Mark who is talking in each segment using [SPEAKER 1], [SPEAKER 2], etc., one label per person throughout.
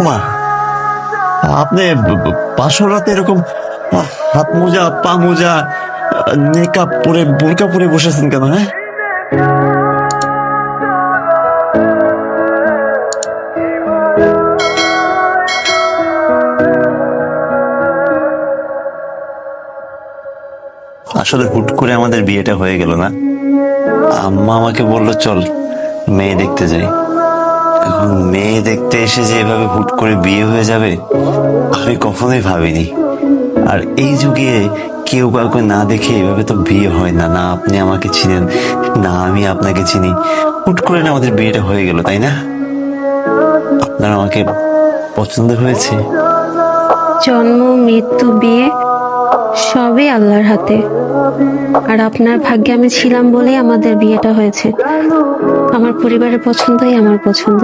[SPEAKER 1] মা আপনি ব- ব- রাতে এরকম হাত মোজা, পা মোজা, নেকাপ পরে, বোরকা পরে বসেছেন কেন হ্যাঁ? আসলে হুট করে আমাদের বিয়েটা হয়ে গেল না। আম্মা আমাকে বলল, চল, মেয়ে দেখতে যাই। এখন মেয়ে দেখতে এসে যে এভাবে হুট করে বিয়ে হয়ে যাবে, আমি কখনোই ভাবিনি। আর এই যুগে কেউ কাউকে না দেখে এভাবে তো বিয়ে হয় না। না আপনি আমাকে চিনেন, না আমি আপনাকে চিনি। হুট করে না আমাদের বিয়েটা হয়ে গেল, তাই না? আপনার আমাকে পছন্দ হয়েছে?
[SPEAKER 2] জন্ম, মৃত্যু, বিয়ে সবই আল্লাহর হাতে। আর আপনার ভাগ্যে আমি ছিলাম বলেই আমাদের বিয়েটা হয়েছে। আমার পরিবারের পছন্দই আমার পছন্দ।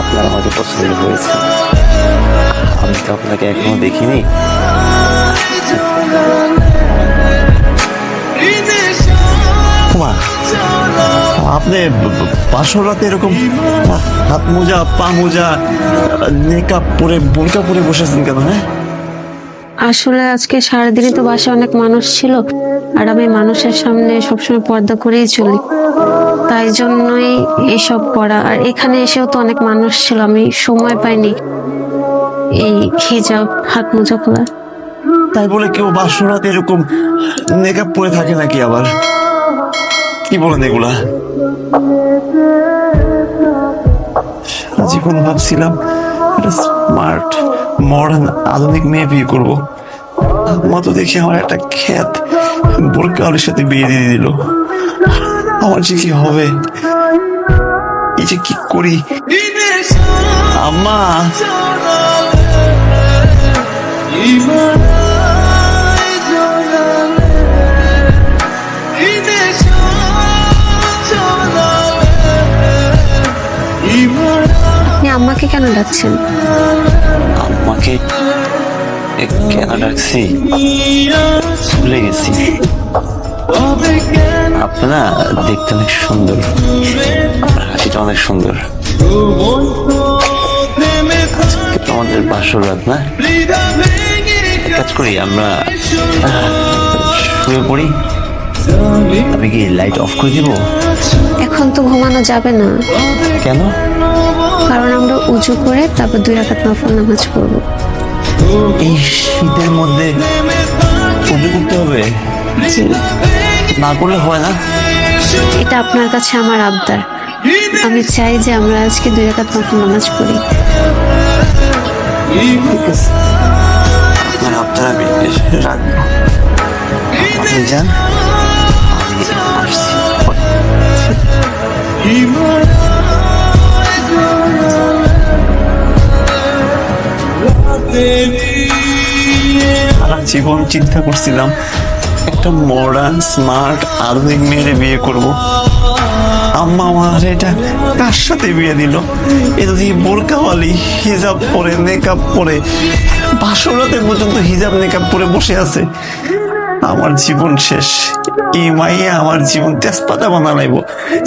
[SPEAKER 1] আপনার আমাকে পছন্দ হয়েছে। আমি তো আপনাকে এখনও দেখিনি। আপনি বাসর রাতে এরকম হাত মোজা পা মোজা নেকাপ পরে বোরকা পরে বসেছেন কেন হ্যাঁ?
[SPEAKER 2] আসলে আজকে সারাদিনই তো বাসায় অনেক মানুষ ছিল আর আমি মানুষের সামনে সবসময় পর্দা করেই চলি। তাই জন্যই এসব করা। আর এখানে এসেও তো অনেক মানুষ ছিল আমি সময় পাইনি এই হিজাব হাত মোজা খোলা
[SPEAKER 1] তাই বলে কেউ বাসর রাতে এরকম নেকাপ পরে থাকে নাকি আবার? কি বলেন এগুলা? জীবন ভাবছিলাম একটা স্মার্ট মডার্ন আধুনিক মেয়ে বিয়ে করব। মা তো দেখি আমার একটা খ্যাত বোরকাওয়ালের সাথে বিয়ে দিয়ে দিল। আমার যে কি হবে? এই যে কি করি? আম্মা!
[SPEAKER 2] আম্মাকে কেন ডাকছেন?
[SPEAKER 1] আমাকে কেন ডাকছি? ভুলে গেছি। আপনারা দেখতে অনেক সুন্দর। হাসিটা অনেক সুন্দর। আমাদের বাসর রাত, না? কাজ করি, আমরা শুয়ে পড়ি। আমি কি লাইট অফ করে দিব?
[SPEAKER 2] এখন তো ঘুমানো যাবে না।
[SPEAKER 1] কেন?
[SPEAKER 2] কারণ আমরা উজু করে তারপর দুই রাকাত নফল নামাজ পড়ব।
[SPEAKER 1] এই শীতের মধ্যে উজু করতে হবে? না করলে হয় না?
[SPEAKER 2] এটা আপনার কাছে আমার আবদার। আমি চাই যে আমরা আজকে দুই রাকাত নফল নামাজ পড়ি।
[SPEAKER 1] আপনার আপনার আমি রাখব। আপনি যান। জীবন চিন্তা করছিলাম, একটা মডার্ন স্মার্ট আধুনিক মেয়েরে বিয়ে করব। আম্মা আমার এটা কার সাথে বিয়ে দিল? এ যদি বোরকাওয়ালি, হিজাব পরে মেকআপ পরে, বাসরাতে পর্যন্ত হিজাব মেকআপ পরে বসে আছে। আমার জীবন শেষ। এই মাইয়া আমার জীবন তেজপাতা বানালাইব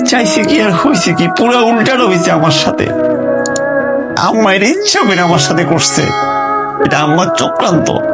[SPEAKER 1] চাইছে কি আর হয়েছে কি? পুরো উল্টা হয়েছে আমার সাথে। আম্মা এটা ইচ্ছা আমার সাথে করছে। এটা আমার চক্রান্ত।